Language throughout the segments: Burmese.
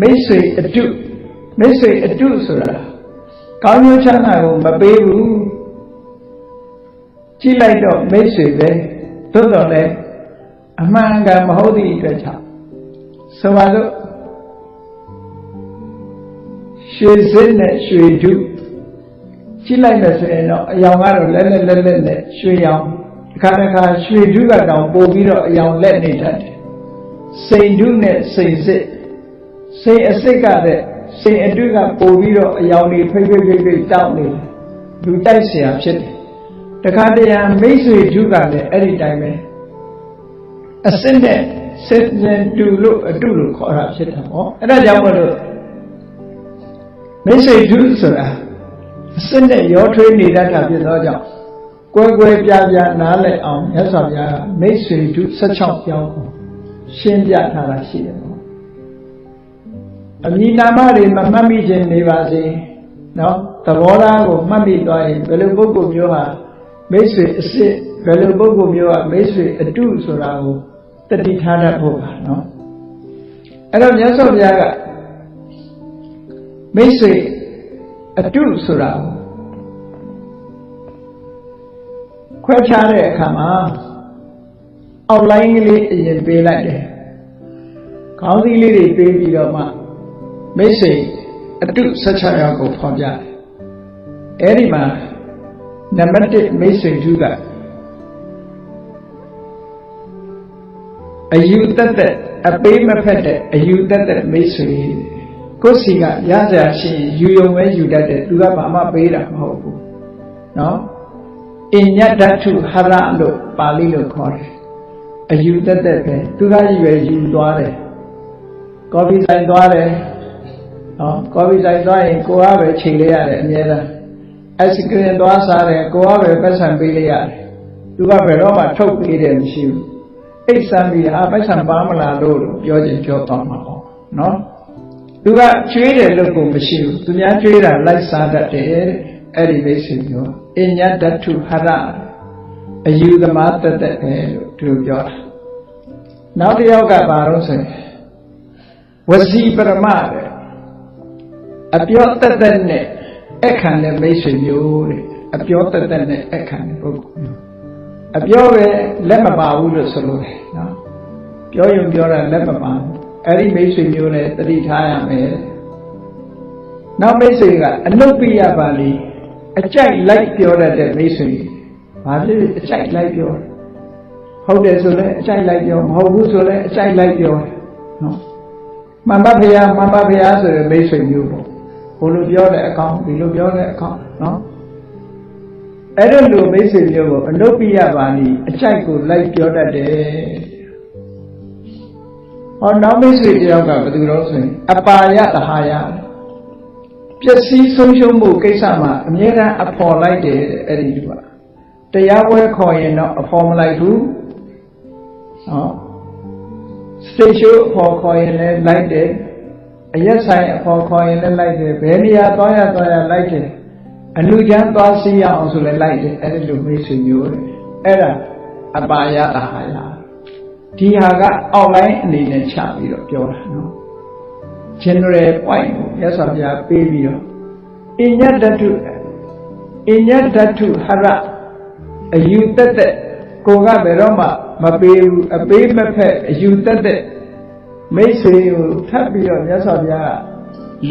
မိတ်ဆွေအတုမိတ်ဆွေအတုဆိုတာကောင်းကျိုးချမ်းသာကိုမပေးဘူးကြည့်လိုက်တော့မိတ်ဆွေပဲသို့တော်လည်းအမှန်ကန်မဟုတ်သည့်အတွက်ကြောင့်ဆိုပါစို့ရွှေစစ်နဲ့ရွှေဓုကြည့်လိုက်မယ်ဆိုရင်တော့အယောင်ကတော့လက်လက်လက်လက်နဲ့ရွှေရောင်တစ်ခါတစ်ခါရွှေဓုကတောင်ပို့ပြီးတော့အယောင်လက်နေတတ်တယ်စိန်ဓုနဲ့စိန်စစ် စိန်အစစ်ကတဲ့စိန်အတုကပို့ပြီးတော့အယောင်တွေဖိတ်ဖိတ်ဖိတ်ဖိတ်တောက်နေတယ်လူတိုက်เสียဖြစ်တယ်တခါတရံမိတ်ဆွေဓုကလည်းအဲ့ဒီတိုင်းပဲအစစ်နဲ့စစ်နဲ့တူလို့အတုလို့ခေါ်တာဖြစ်တာပေါ့အဲ့ဒါကြောင့်မလို့မိတ်ဆွေဓုဆိုတာအစစ်နဲ့ရောထွေးနေတတ်တာဖြစ်သောကြောင့်ကွဲကွဲပြားပြားနားလည်အောင်မြတ်စွာဘုရားကမိတ်ဆွေဓု16ပြောင်းကိုရှင်းပြထားတာရှိတယ်ပေါ့ အမည်နာမတွေမမှတ်မိခြင်းနေပါစေနော်သဘောထားကိုမှတ်မိသွားရင်ဘယ်လိုပုဂ္ဂိုလ်မျိုးဟာမိတ်ဆွေအစ်စ်ဘယ်လိုပုဂ္ဂိုလ်မျိုးကမိတ်ဆွေအတုဆိုတာကိုတတိထားတတ်ဖို့ပါနော်အဲ့တော့မြတ်စွာဘုရားကမိတ်ဆွေအတုဆိုတာကိုခွဲခြားတဲ့အခါမှာအောက်လိုင်းကလေးအရင်ပေးလိုက်တယ်ခေါင်းစည်းလေးတွေပေးပြီးတော့မှ မိတ်ဆွေအတု16ယောက်ကိုဖော်ပြတယ်အဲ့ဒီမှာနံပါတ်1မိတ်ဆွေသူကအယူတက်တဲ့အပေးမဖက်တဲ့အယူတက်တဲ့မိတ်ဆွေကိုယ်စီကရကြရှိယူယုံပဲယူတတ်တယ်သူကဘာမှပေးတာမဟုတ်ဘူးနော်အညတ္တထုဟရလို့ပါဠိလိုခေါ်တယ်အယူတက်တဲ့ပဲသူကရွယ်ယူသွားတယ်ကော်ဖီဆိုင်သွားတယ် နော်ကော်ဖီဆိုင်သွားရင်ကိုကပဲချိန်လေးရတယ်အများအားအိုက်စကရင်သွားစားတယ်ကိုကပဲပတ်စံပေးလိုက်ရတယ်သူကဘယ်တော့မှထုတ်ပေးတယ်မရှိဘူးအိတ်ဆံပြီးဟာပတ်စံပါမလားလို့ပြောချင်ပြောသွားမှာပေါ့နော်သူကကျွေးတယ်လို့ကိုမရှိဘူးသူများကျွေးတာလိုက်စားတတ်တယ်အဲ့ဒီမိတ်ဆွေပြောအညတ္တထုဟရအယူသမားတတ်တဲ့ပဲလို့သူတို့ပြောတာနောက်တစ်ယောက်ကဘာလို့ဆိုရင်ဝစီပရမတဲ့ အပြောတက်တက်နဲ့အခန့်တဲ့မိတ်ဆွေမျိုးတဲ့အပြောတက်တက်နဲ့အခန့်တဲ့ပုဂ္ဂိုလ်မျိုးအပြောပဲလက်မပါဘူးလို့ဆိုလို့တယ်နော်ပြောရင်ပြောတာလက်မပါဘူးအဲ့ဒီမိတ်ဆွေမျိုးနဲ့တတိထားရမယ်နောက်မိတ်ဆွေကအနုပ္ပိယပါဠိအကြိုက်လိုက်ပြောတတ်တဲ့မိတ်ဆွေဘာဖြစ်အကြိုက်လိုက်ပြောဟုတ်တယ်ဆိုလဲအကြိုက်လိုက်ပြောမဟုတ်ဘူးဆိုလဲအကြိုက်လိုက်ပြောနော်မှန်ပါဗျာမှန်ပါဗျာဆိုတဲ့မိတ်ဆွေမျိုးပေါ့ ဘို့လိုပြောတဲ့အကောင်ဒီလိုပြောတဲ့အကောင်နော်အဲ့ဒါလိုမိတ်ဆွေမျိုးကိုအနုပ္ပိယပါဠိအကြိုက်ကိုလိုက်ပြောတတ်တယ်ဟောနောက်မိတ်ဆွေတယောက်ကဘယ်သူတော့ဆိုရင်အပါယတဟာယပျက်စီးဆုံးရှုံးမှုကိစ္စမှာအမြဲတမ်းအဖော်လိုက်တယ်အဲ့ဒီလူကတရားပွဲခေါ်ရင်တော့အဖော်မလိုက်ဘူးဟောစတေရှိုးအဖော်ခေါ်ရင်လည်းလိုက်တယ် အရက်ဆိုင်အဖော်ခေါ်ရင်လည်းလိုက်တယ်ဘယ်နေရာသွားရသွားရလိုက်တယ်အလူချမ်းသွားစီရအောင်ဆိုလည်းလိုက်တယ်အဲ့ဒီလိုမိတ်ဆွေမျိုးတယ်အဲ့ဒါအပါယတဟာယဒီဟာကအောက်လိုင်းအနေနဲ့ချပြီးတော့ပြောတာနော် general point ကိုမြတ်စွာဘုရားပေးပြီးတော့အညတ္တတုအညတ္တတုဟရအယူတက်တဲ့ကိုကဘယ်တော့မှမပေးဘူးအပေးမဖက်အယူတက်တဲ့ မိတ်ဆွေကိုထပ်ပြီးတော့မြတ်စွာဘုရားက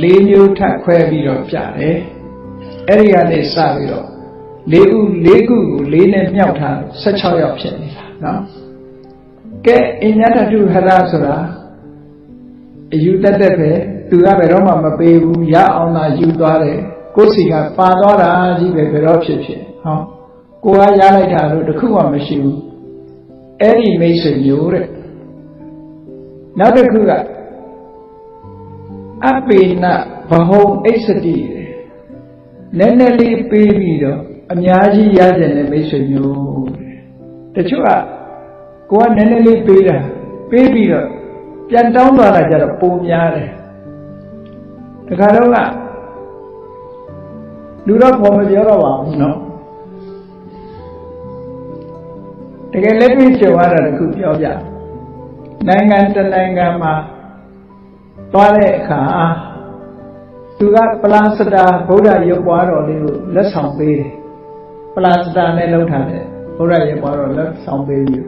၄မျိုးထပ်ခွဲပြီးတော့ပြတယ်အဲ့ဒီကနေစပြီးတော့၄ခု၄ခုကို၄နဲ့မြောက်ထား16ယောက်ဖြစ်နေတာနော်ကဲအညတ္တတုဟရဆိုတာအယူတက်တဲ့ပဲသူကဘယ်တော့မှမပေးဘူးရအောင်သာယူသွားတယ်ကိုယ်စီကပါသွားတာကြီးပဲဘယ်တော့ဖြစ်ဖြစ်ဟောကိုကရလိုက်တာလို့တခုမှမရှိဘူးအဲ့ဒီမိတ်ဆွေမျိုးတဲ့ နောက်တစ်ခုကအပေနဘဟုံအိစတိနည်းနည်းလေးပေးပြီးတော့အများကြီးရကြတဲ့မိတ်ဆွေမျိုးတဲ့တချို့ကကိုကနည်းနည်းလေးပေးတာပေးပြီးတော့ပြန်တောင်းသွားတာကြတော့ပုံများတယ်တခါတော့ကလူတော့ပေါ်မပြောတော့ပါဘူးเนาะတကယ်လက်တွေ့ကြုံရတာတခုပြောပြ နိုင်ငံတနိုင်ငံမှာသွားတဲ့အခါသူကပလာစတာဗုဒ္ဓရုပ်ပွားတော်လေးကိုလက်ဆောင်ပေးတယ်ပလာစတာနဲ့လှုပ်ထားတဲ့ဗုဒ္ဓရုပ်ပွားတော်လက်ဆောင်ပေးပြီး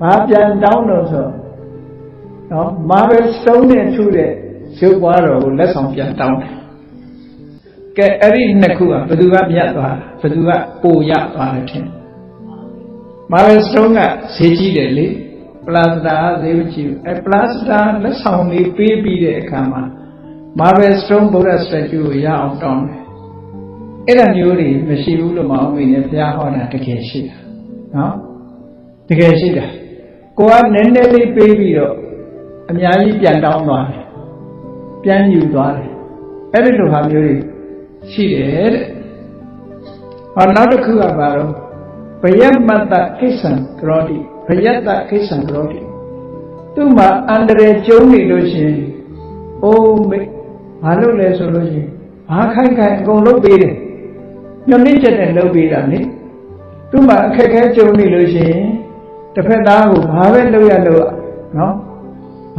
ဘာပြန်တောင်းလို့ဆိုနော်မာဘယ်စတုံးနဲ့ထူတဲ့ရုပ်ပွားတော်ကိုလက်ဆောင်ပြန်တောင်းတယ်ကဲအဲ့ဒီနှစ်ခုကဘယ်သူကမြတ်သွားဘယ်သူကပိုရသွားတယ်ထင်မာဘယ်စတုံးကဈေးကြီးတယ်လေ ပလာစတာဈေးမကြီးဘူးအဲပလာစတာလက်ဆောင်လေးပေးပြီးတဲ့အခါမှာ Marble Stone Buddha statue ကိုရအောင်တောင်းတယ်အဲ့ဒါမျိုးတွေမရှိဘူးလို့မအောင်မင်းနဲ့ဘုရားဟောတာတကယ်ရှိတာနော်တကယ်ရှိတာကိုကနည်းနည်းလေးပေးပြီးတော့အများကြီးပြန်တောင်းသွားတယ်ပြန်ယူသွားတယ်အဲ့ဒီလိုဟာမျိုးတွေရှိတယ်တဲ့ဟောနောက်တစ်ခုကဘာလို့ဘယမတ္တကိစ္ဆံကရောတိ ဘယတ္တကိစ္ဆံကရောတိသူ့မှာအန္တရာယ်ကျုံနေလို့ရှိရင်အိုးမေဘာလုပ်လဲဆိုလို့ရှိရင်ဘာခိုင်ခိုင်အကုန်လုပ်ပေးတယ်ညှို့နှိမ့်ချက်နဲ့လုပ်ပေးတာလေသူ့မှာအခက်အခဲကြုံနေလို့ရှိရင်တစ်ဖက်သားကိုဘာပဲလုပ်ရလို့နော်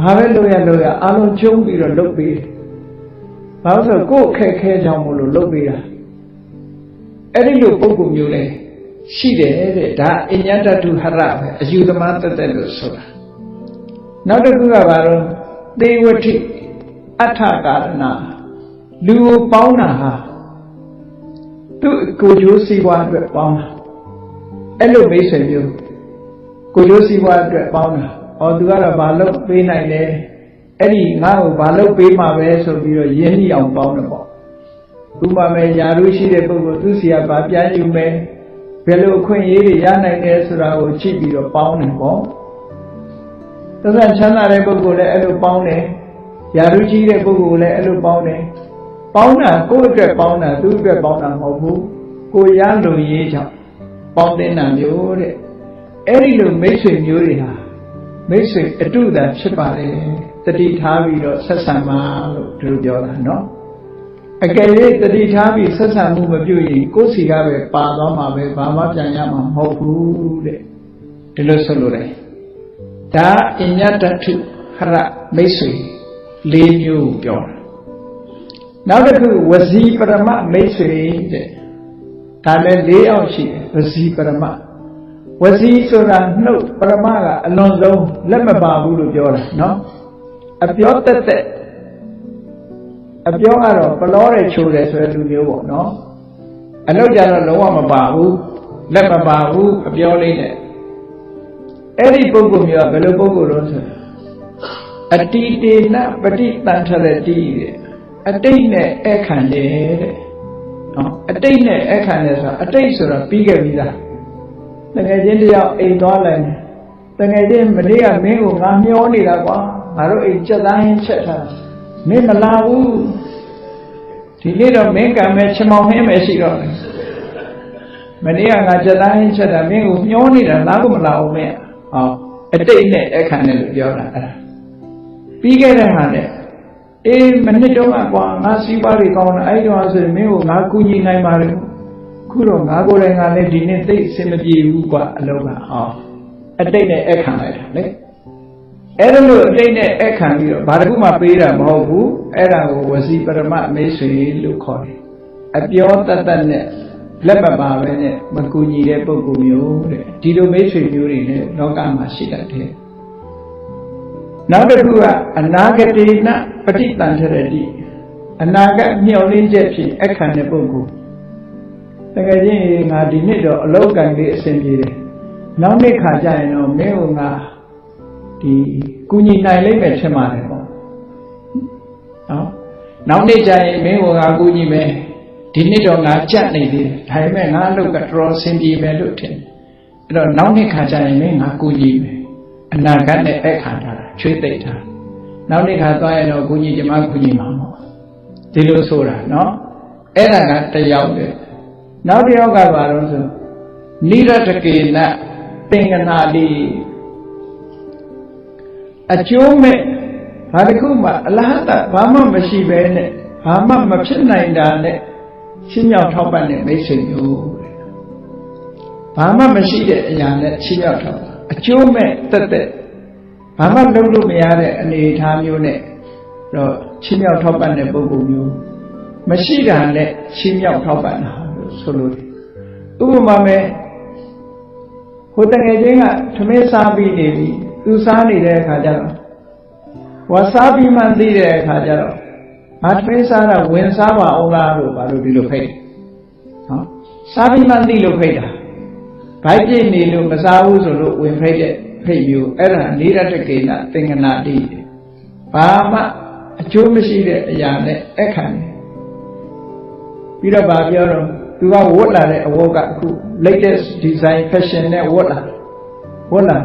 ဘာပဲလုပ်ရလို့ရအားလုံးကျုံပြီးတော့လုပ်ပေးတယ်ဘာလို့ဆိုကိုယ့်အခက်အခဲကြောင့်မလို့လုပ်ပေးတာအဲ့ဒီလိုပုံကူမျိုးလဲ ရှိတယ်တဲ့ဒါအညတတုဟရပဲအယူသမားတက်တက်လို့ဆိုတာနောက်တစ်ခုကဘာလို့သေဝတိအထကာရဏလူကိုပေါင်းတာဟာသူ့ကိုကျိုးစီးပွားအတွက်ပေါင်းတာအဲ့လိုမိတ်ဆွေမျိုးကိုကျိုးစီးပွားအတွက်ပေါင်းတာဩသူကတော့ဘာလို့ပေးနိုင်လဲအဲ့ဒီငါ့ကိုဘာလို့ပေးမှာပဲဆိုပြီးတော့ရင်းနှီးအောင်ပေါင်းတယ်ပေါ့ဥပမာယာရုရှိတဲ့ပုဂ္ဂိုလ်သူစီကဘာပြန်ယူမယ် ဘယ်လိုအခွင့်အရေးတွေရနိုင်တယ်ဆိုတာကိုချိပြီးတော့ပေါင်းတယ်ပေါ့သက်သက်ချမ်းသာတဲ့ပုဂ္ဂိုလ်လည်းအဲ့လိုပေါင်းတယ်ယာရုကြီးတဲ့ပုဂ္ဂိုလ်လည်းအဲ့လိုပေါင်းတယ်ပေါင်းတာကိုယ့်အတွက်ပေါင်းတာသူ့အတွက်ပေါင်းတာမဟုတ်ဘူးကိုရလုံရေးကြောင့်ပေါင်းတဲ့နာမျိုးတဲ့အဲ့ဒီလိုမိတ်ဆွေမျိုးတွေဟာမိတ်ဆွေအတုတန်ဖြစ်ပါတယ်တတိထားပြီးတော့ဆက်ဆံပါလို့သူတို့ပြောတာနော် အကယ်၍တတိထားပြီးဆက်ဆံမှုမပြုရင်ကိုယ်စီကပဲပါသွားမှာပဲဘာမှပြန်ရမှာမဟုတ်ဘူးတဲ့ဒီလိုဆိုလို့တယ်ဒါအညတ္တထုဟရမိတ်ဆွေ၄မျိုးပြောတာနောက်တစ်ခုဝစီပရမမိတ်ဆွေတဲ့ဒါလည်း၄အောင်ရှိတယ်ဝစီပရမဝစီဆိုတာနှုတ်ပရမကအလွန်ဆုံးလက်မပါဘူးလို့ပြောတာနော်အပြောတက်တက် အပြောကတော့ပလောတဲ့ချိုးတယ်ဆိုတဲ့လူမျိုးပေါ့နော်အလုပ်ကြတော့လုံးဝမပါဘူးလက်မပါဘူးအပြောလေးနဲ့အဲ့ဒီပုဂ္ဂိုလ်မျိုးကဘယ်လိုပုဂ္ဂိုလ်လို့ဆိုအတိတေနပฏิတန်ထရတိတဲ့အတိတ်နဲ့အခန့်တယ်တဲ့နော်အတိတ်နဲ့အခန့်တယ်ဆိုတာအတိတ်ဆိုတာပြီးခဲ့ပြီလားတကယ်ချင်းတယောက်အိမ်သွားလိုက်တကယ်ချင်းမလေးကမင်းကိုငါမျောနေတာကွာငါတို့အိမ်ချက်သားရင်ချက်ထား မင်းမလာဘူးဒီနေ့တော့မင်းကံမဲ့ချမောင်မင်းပဲရှိတော့တယ်မနေ့ကငါချက်သားရင်ချက်တာမင်းကိုမျောနေတာလားကိုမလာဘူးမင်းဟောအတိတ်နဲ့အခန့်တယ်လို့ပြောတာအဲ့ဒါပြီးခဲ့တဲ့ဟာနဲ့အေးမနစ်တော့ကွာငါစီးပွားတွေကောင်းတာအဲ့ဒီတော့ဆိုရင်မင်းကိုငါကူညီနိုင်ပါလေခုတော့ငါကိုယ်တိုင်ကလည်းဒီနေ့သိအဆင်မပြေဘူးကွာအလုံးကဟောအတိတ်နဲ့အခန့်လိုက်တာလေ အဲ့ဒါလို့အတိတ်နဲ့အခန့်ပြီးတော့ဘာတခုမှပေးတာမဟုတ်ဘူးအဲ့ဒါကိုဝစီပရမမေးဆွေလို့ခေါ်တယ်အပြောတတ်တတ်နဲ့လက်မပါပဲနဲ့မကူညီတဲ့ပုဂ္ဂိုလ်မျိုးတဲ့ဒီလိုမိတ်ဆွေမျိုးတွေလည်းလောကမှာရှိတတ်တယ်နောက်တစ်ခုကအနာဂတိနပฏิတန်ထရတိအနာဂတ်မျှော်လင့်ချက်ဖြင့်အခန့်တဲ့ပုဂ္ဂိုလ်တကယ်ချင်းငါဒီနှစ်တော့အလောက်ကံလေးအဆင်ပြေတယ်နောက်နှစ်ခါကျရင်တော့မင်းကငါ ဒီကုညီနိုင်လိမ့်မယ်ထင်ပါတယ်ပေါ့နော်နောက်နှစ်ကျရင်မင်းကငါကုညီမယ်ဒီနှစ်တော့ငါကြက်နေသေးတယ်ဒါပေမဲ့ငါအလုပ်ကတော်တော်အဆင်ပြေမယ်လို့ထင်အဲ့တော့နောက်နှစ်ခါကျရင်မင်းငါကုညီမယ်အနာဂတ်နဲ့အခါထားတာချွေးသိမ့်တာနောက်နေ့ခါသွားရင်တော့ဘုန်းကြီးကျမဘုန်းကြီးမှာပေါ့ဒီလိုဆိုတာနော်အဲ့ဒါကတယောက်လေနောက်တစ်ယောက်ကဘာလို့ဆိုနိရတကေနသင်္ကနာတိ အကျိုးမဲ့ဘာတစ်ခုမှအလားတဘာမှမရှိပဲနဲ့ဘာမှမဖြစ်နိုင်တာနဲ့ရှင်းမြောက်ထောက်ပံ့တဲ့မိတ်ဆွေမျိုးဘာမှမရှိတဲ့အရာနဲ့ရှင်းမြောက်ထောက်အကျိုးမဲ့တက်တက်ဘာမှလုပ်လို့မရတဲ့အနေအထားမျိုးနဲ့တော့ချင်းမြောက်ထောက်ပံ့တဲ့ပုဂ္ဂိုလ်မျိုးမရှိတာနဲ့ချင်းမြောက်ထောက်ပံ့တာလို့ဆိုလို့ဥပမာမဲ့ဟိုတငယ်ချင်းကသမင်းစားပြီးနေပြီ သူစားနေတဲ့အခါကျတော့ဝါစားပြီးမှသိတဲ့အခါကျတော့ငါသမင်းစားတာဝင်စားပါအောင်လားလို့ဘာလို့ဒီလိုဖိတ်နော်စားပြီးမှသိလို့ဖိတ်တာဘိုက်ပြည့်နေလို့မစားဘူးဆိုလို့ဝင်ဖိတ်တဲ့ဖိတ်မျိုးအဲ့ဒါနေရတကေနသင်္ကနာတိဘာမှအကျိုးမရှိတဲ့အရာနဲ့အခန့်တယ်ပြီးတော့ဗာပြောတော့သူကဝတ်လာတဲ့အဝတ်ကအခု latest design fashion နဲ့ဝတ်လာဝတ်လာ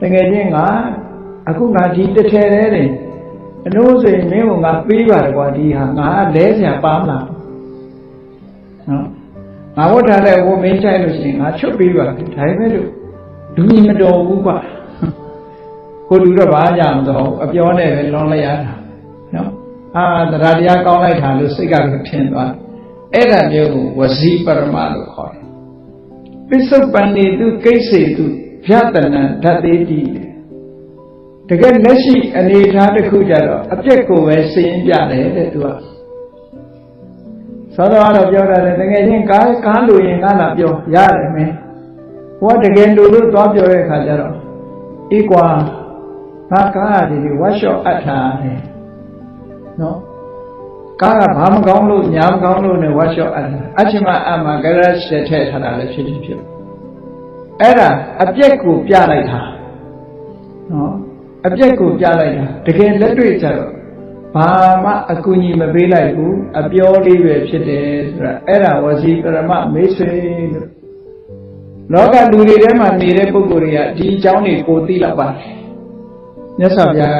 တကယ်ချင်းကအခုငါဒီတစ်ထည်သေးတယ်အလို့ဆိုရင်မင်းကငါပေးပါတယ်ကွာဒီဟာငါလဲစရာပါမလားနော်ငါဝတ်ထားတဲ့ဝတ်မင်းချိုက်လို့ရှိရင်ငါချွတ်ပေးပါဒါပေမဲ့လို့လူကြီးမတော်ဘူးကွာကိုလူတော့ဘာကြမတော့အပြောနဲ့ပဲလွန်လိုက်ရတာနော်အာတရားတရားကောင်းလိုက်တာလို့စိတ်ကတော့ထင်သွားအဲ့ဒါမျိုးကိုဝစီပရမလို့ခေါ်တယ်ပစ္စုပန်နေသူကိစ္စေသူ ဖြတ်တနံဓာတ်သေးတည်တကယ်လက်ရှိအနေအထားတစ်ခုကြတော့အပြက်ကိုပဲစင်းပြတယ်တဲ့သူကသောတော်ကတော့ပြောတာလေတကယ်ချင်းကားကားလို့ရင်ငါလာပြောရတယ်မင်းဟောတကယ်လို့လို့သွားပြောတဲ့အခါကျတော့အေးကွာငါကားရတယ်ဒီဝတ်ရှော့အပ်ထားတယ်နော်ကားကဘာမကောင်းလို့ညာမကောင်းလို့နဲ့ဝတ်ရှော့အပ်တာအချင်းမအမှဂရတ်ဆက်ထည့်ထားတာလည်းဖြစ်ဖြစ်ဖြစ် အဲ့ဒါအပြက်ကိုပြလိုက်တာနော်အပြက်ကိုပြလိုက်တာတကယ်လက်တွေ့ကြတော့ဘာမှအကူအညီမပေးလိုက်ဘူးအပြောလေးပဲဖြစ်တယ်ဆိုတာအဲ့ဒါဝစီပရမမေးဆွေလို့လောကလူတွေထဲမှာနေတဲ့ပုဂ္ဂိုလ်တွေကဒီအကြောင်းတွေကိုသိလောက်ပါတယ်မြတ်စွာဘုရားက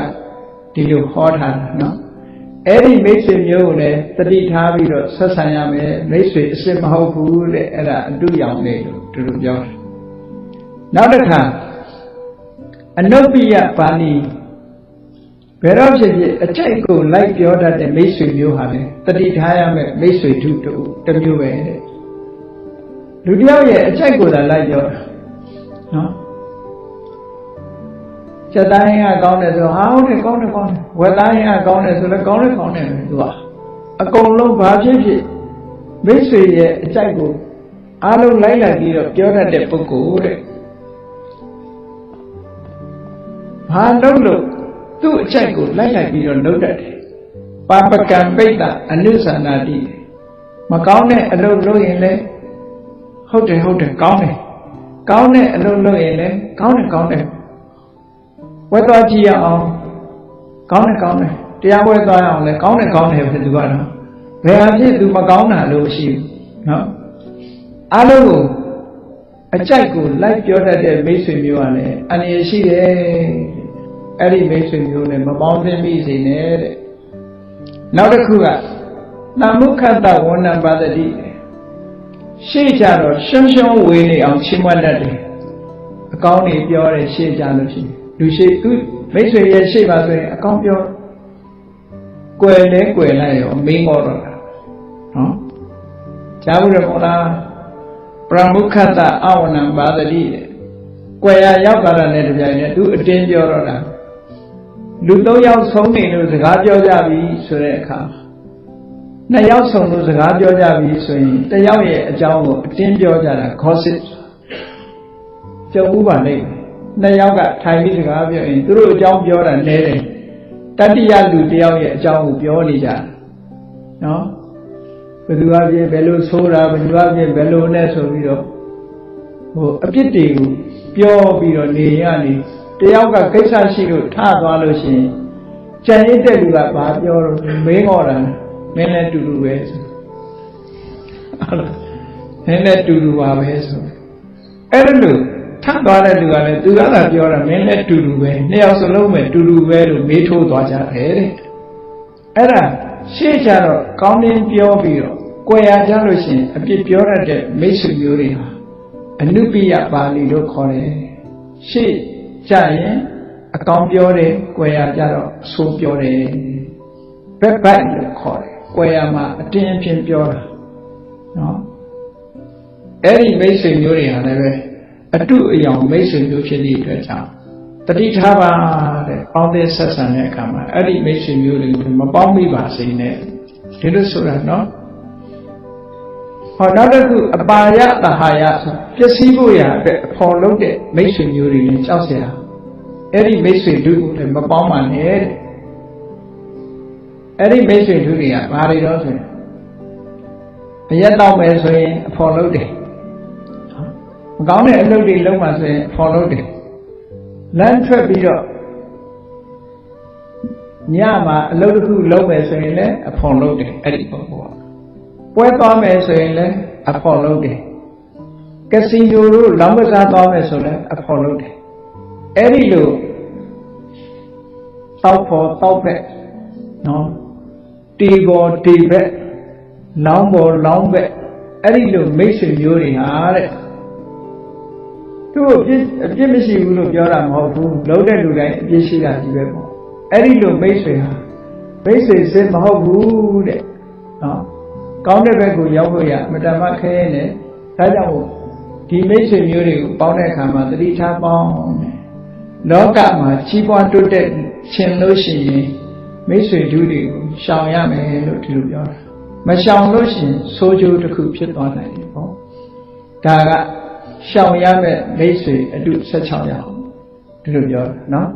ဒီလိုဟောထားတာနော်အဲ့ဒီမိတ်ဆွေမျိုးကိုလည်းတတိထားပြီးတော့ဆက်ဆံရမယ်မိတ်ဆွေအစ်စ်မဟုတ်ဘူးတဲ့အဲ့ဒါအတုရောင်နေလို့သူတို့ပြောတယ် နောက်တစ်ခါအနုပ္ပိယပါဠိဘယ်တော့ဖြစ်ဖြစ်အကြိုက်ကိုလိုက်ပြောတတ်တဲ့မိတ်ဆွေမျိုးဟာလေတတိထားရမယ်မိတ်ဆွေထုတူတစ်မျိုးပဲတဲ့လူတယောက်ရဲ့အကြိုက်ကိုသာလိုက်ပြောတာနော်ချက်တိုင်းကကောင်းတယ်ဆိုဟာဟုတ်တယ်ကောင်းတယ်ကောင်းတယ်ဝက်တိုင်းကကောင်းတယ်ဆိုလည်းကောင်းတယ်ကောင်းတယ်ပဲသူကအကုန်လုံးဘာဖြစ်ဖြစ်မိတ်ဆွေရဲ့အကြိုက်ကိုအားလုံးလိုက်လိုက်ပြီးတော့ပြောတတ်တဲ့ပုဂ္ဂိုလ်တဲ့ ဘာလုပ်လို့သူ့အကြိုက်ကိုလိုက်လိုက်ပြီးတော့လုပ်တတ်တယ်ပါပကံပိဋ္ဌအနုသန္တာတိမကောင်းတဲ့အလုပ်လုပ်ရင်လည်းဟုတ်တယ်ဟုတ်တယ်ကောင်းတယ်ကောင်းတဲ့အလုပ်လုပ်ရင်လည်းကောင်းတယ်ကောင်းတယ်ဝက်သွားကြည့်ရအောင်ကောင်းတယ်ကောင်းတယ်တရားပွဲသွားရအောင်လဲကောင်းတယ်ကောင်းတယ်ပဲသူကတော့ဘယ်အဖြစ်သူမကောင်းတာလို့ရှိဘူးနော်အားလုံးကိုအကြိုက်ကိုလိုက်ပြောတတ်တဲ့မိတ်ဆွေမျိုးကလည်းအန္တရာယ်ရှိတယ် အဲ့ဒီမိတ်ဆွေမျိုးနဲ့မပေါင်းသင်းမိစေနဲ့တဲ့နောက်တစ်ခုကနမုခတ္တဝဏ္ဏပါတတိရှေ့ကြတော့ရှုံးရှုံးဝေးနေအောင်ချီးမွမ်းတတ်တယ်အကောင်းနေပြောတယ်ရှေ့ကြလို့ရှိရင်လူရှိသူမိတ်ဆွေရဲ့ရှေ့ပါဆိုရင်အကောင်းပြောကွယ်လဲကွယ်လိုက်ရောမင်းငေါ်တော့တာနော်ကြားဘူးရမို့လားပရမုခတ္တအဝနံပါဒတိတဲ့ကွယ်ရရောက်လာတဲ့တပြိုင်တည်းသူအတင်းပြောတော့တာ လူသုံးယောက်ဆုံးနေလို့စကားပြောကြပြီဆိုတဲ့အခါနှစ်ယောက်ဆုံးလို့စကားပြောကြပြီဆိုရင်တယောက်ရဲ့အကြောင်းကိုအတင်းပြောကြတာ gossip ကြုံဥပါလိမ့်မယ်နှစ်ယောက်ကထိုင်ပြီးစကားပြောရင်သူတို့အကြောင်းပြောတာနည်းတယ်တတိယလူတယောက်ရဲ့အကြောင်းကိုပြောနေကြတာနော်ဘယ်သူအပြင်ဘယ်လိုဆိုးတာဘယ်သူအပြင်ဘယ်လိုနဲ့ဆိုပြီးတော့ဟိုအပြစ်တွေကိုပြောပြီးတော့နေရနေ တယောက်ကကိစ္စရှိလို့ထသွားလို့ရှိရင်ကြံရစ်တဲ့လူကဘာပြောတော့မင်းဟောတာမင်းလည်းတူတူပဲဆိုအဲ့လိုမင်းလည်းတူတူပါပဲဆိုအဲ့လိုထသွားတဲ့လူကလည်းသူကသာပြောတာမင်းလည်းတူတူပဲနှစ်ယောက်စလုံးပဲတူတူပဲလို့မေးထိုးသွားကြတယ်တဲ့အဲ့ဒါရှေ့ကြတော့ကောင်းတင်းပြောပြီးတော့ကြွယ်ရကြလို့ရှိရင်အပြစ်ပြောရတဲ့မိတ်ဆွေမျိုးတွေဟာအနုပိယပါဠိလို့ခေါ်တယ်ရှေ့ ကြရင်အကောင်ပြောတယ်ကြွယ်ရကြတော့အဆိုးပြောတယ်ဘက်ဘက်လို့ခေါ်တယ်ကြွယ်ရမှာအတင်းအဖျင်းပြောတာနော်အဲ့ဒီမိတ်ဆွေမျိုးတွေဟာလည်းပဲအတုအယောင်မိတ်ဆွေမျိုးဖြစ်သည့်အတွက်ကြောင့် တတိထားပါတဲ့ပေါင်းတဲ့ဆက်ဆံတဲ့အခါမှာအဲ့ဒီမိတ်ဆွေမျိုးတွေကိုမပေါင်းမိပါစေနဲ့ဒီလိုဆိုတာနော်ဟောနောက်တစ်ခုအပါယတဟာယဆိုပျက်စီးဖို့ရအတွက်အဖော်လုပ်တဲ့မိတ်ဆွေမျိုးတွေလည်းကြောက်เสีย အဲ့ဒီမိတ်ဆွေတို့ကိုလည်းမပေါင်းပါနဲ့တဲ့အဲ့ဒီမိတ်ဆွေတို့တွေကဘာတွေတော့ဆိုရင်အရက်တော့မယ်ဆိုရင်အဖော်လုပ်တယ်မကောင်းတဲ့အလုပ်တွေလုပ်မှဆိုရင်အဖော်လုပ်တယ်လမ်းထွက်ပြီးတော့ညမှာအလုပ်တစ်ခုလုပ်မယ်ဆိုရင်လည်းအဖော်လုပ်တယ်အဲ့ဒီပုံပေါ်ပွဲသွားမယ်ဆိုရင်လည်းအဖော်လုပ်တယ်ကစီယိုတို့လောင်းကစားသွားမယ်ဆိုလည်းအဖော်လုပ်တယ် အဲ့ဒီလိုတောက်ဖို့တောက်ပဲ့နော်တီပေါ်တီဘက်လောင်းပေါ်လောင်းဘက်အဲ့ဒီလိုမိတ်ဆွေမျိုးတွေဟာတဲ့သူ့အပြစ်အပြစ်မရှိဘူးလို့ပြောတာမဟုတ်ဘူးလုံးတဲ့လူတိုင်းအပြစ်ရှိတာကြီးပဲပေါ့အဲ့ဒီလိုမိတ်ဆွေဟာမိတ်ဆွေစစ်မဟုတ်ဘူးတဲ့နော်ကောင်းတဲ့ဘက်ကိုရောက်ဖို့ရအမတမခဲနေဒါကြောင့်ဒီမိတ်ဆွေမျိုးတွေကိုပေါင်းတဲ့အခါမှာသတိထားပေါင်းတယ် လောကမှာကြီးပွားတိုးတက်ခြင်းလို့ရှိရင်မိတ်ဆွေဒုတွေကိုရှောင်ရမယ်လို့ဒီလိုပြောတာမရှောင်လို့ရှိရင်ဆိုးကျိုးတစ်ခုဖြစ်သွားနိုင်တယ်ပေါ့ဒါကရှောင်ရမယ့်မိတ်ဆွေအတု16ယောက်ဒီလိုပြောတာနော်